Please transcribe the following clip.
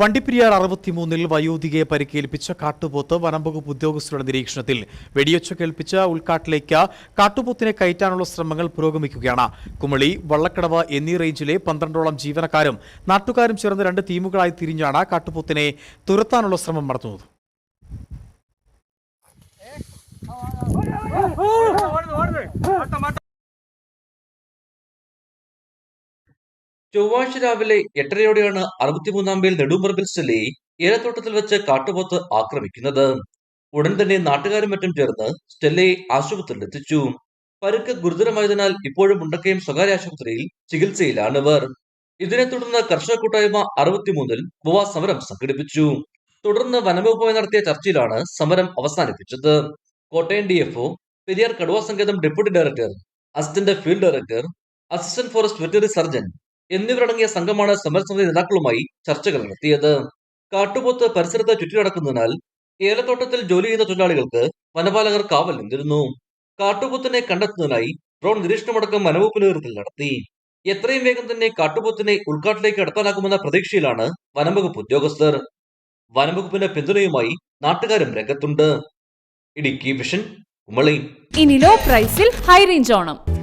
വണ്ടിപ്പെരിയാർ അറുപത്തിമൂന്നിൽ വയോധികയെ പരിക്കേൽപ്പിച്ച കാട്ടുപോത്ത് വനംവകുപ്പ് ഉദ്യോഗസ്ഥരുടെ നിരീക്ഷണത്തിൽ വെടിയൊച്ച കേൾപ്പിച്ച ഉൾക്കാട്ടിലേക്ക് കാട്ടുപോത്തിനെ കയറ്റാനുള്ള ശ്രമങ്ങൾ പുരോഗമിക്കുകയാണ്. കുമളി വള്ളക്കടവ് എന്നീ റേഞ്ചിലെ പന്ത്രണ്ടോളം ജീവനക്കാരും നാട്ടുകാരും ചേർന്ന് രണ്ട് ടീമുകളായി തിരിഞ്ഞാണ് കാട്ടുപോത്തിനെ തുരത്താനുള്ള ശ്രമം നടത്തുന്നത്. ചൊവ്വാഴ്ച രാവിലെ എട്ടരയോടെയാണ് അറുപത്തിമൂന്നാം പേൽ നെടുമ്പറമ്പിൽ സ്റ്റെല്ലയെ ഏലത്തോട്ടത്തിൽ വെച്ച് കാട്ടുപോത്ത് ആക്രമിക്കുന്നത്. ഉടൻ തന്നെ നാട്ടുകാരും മറ്റും ചേർന്ന് സ്റ്റെല്ലയെ ആശുപത്രിയിൽ എത്തിച്ചു. പരുക്ക് ഗുരുതരമായതിനാൽ ഇപ്പോഴും മുണ്ടക്കയം സ്വകാര്യ ആശുപത്രിയിൽ ചികിത്സയിലാണ് ഇവർ. ഇതിനെ തുടർന്ന് കർഷക കൂട്ടായ്മ അറുപത്തിമൂന്നിൽ ഉപവാസ സമരം സംഘടിപ്പിച്ചു. തുടർന്ന് വനംവകുപ്പുമായി നടത്തിയ ചർച്ചയിലാണ് സമരം അവസാനിപ്പിച്ചത്. കോട്ടയം ഡി എഫ് പെരിയാർ കടുവ സങ്കേതം deputy director assistant field director assistant forest veterinary surgeon എന്നിവരടങ്ങിയ സംഘമാണ് സമരസമിതി നേതാക്കളുമായി ചർച്ചകൾ നടത്തിയത്. കാട്ടുപോത്ത് പരിസരത്ത് ചുറ്റിനടക്കുന്നതിനാൽ ഏലത്തോട്ടത്തിൽ ജോലി ചെയ്യുന്ന തൊഴിലാളികൾക്ക് വനപാലകർ കാവൽ നിന്നിരുന്നു. കാട്ടുപോത്തിനെ കണ്ടെത്തുന്നതിനായി ഡ്രോൺ നിരീക്ഷണമടക്കം വനവകുപ്പ് നേതൃത്വത്തിൽ നടത്തി. എത്രയും വേഗം തന്നെ കാട്ടുപോത്തിനെ ഉൾക്കാട്ടിലേക്ക് കടത്താനാക്കുമെന്ന പ്രതീക്ഷയിലാണ് വനംവകുപ്പ് ഉദ്യോഗസ്ഥർ. വനംവകുപ്പിന്റെ പിന്തുണയുമായി നാട്ടുകാരും രംഗത്തുണ്ട്. ഇടുക്കി വിഷൻ കുമളി. ഇനി ലോ പ്രൈസിൽ ഹൈ റേഞ്ച് ഓണം.